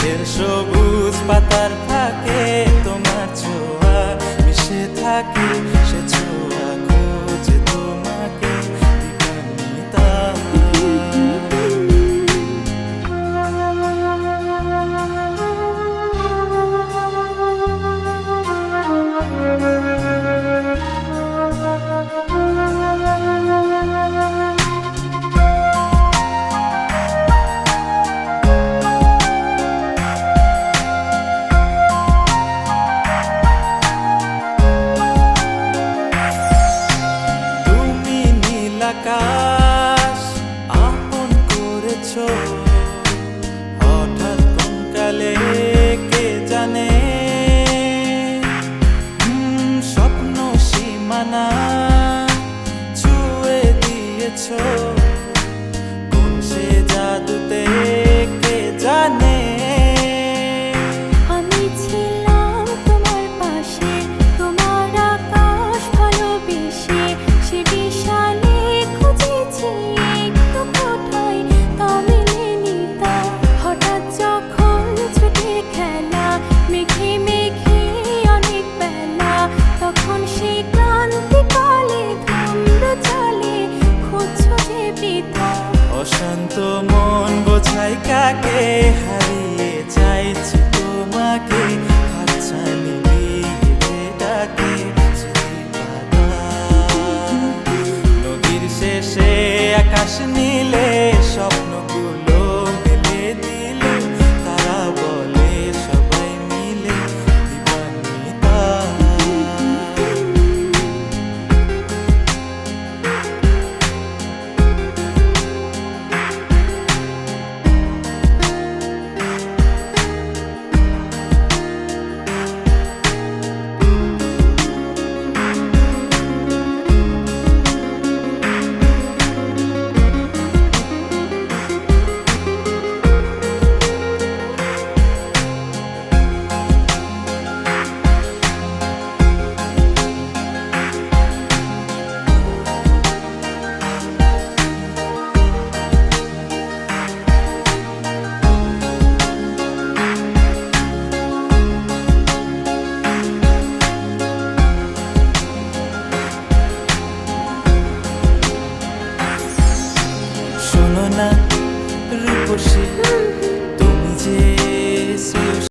গাছের সবুজ পাতার ফাঁকে তোমার ছোয়া মিশে থাকি সে ঠিকানা ছুঁয়ে দিয়েছ। passionate.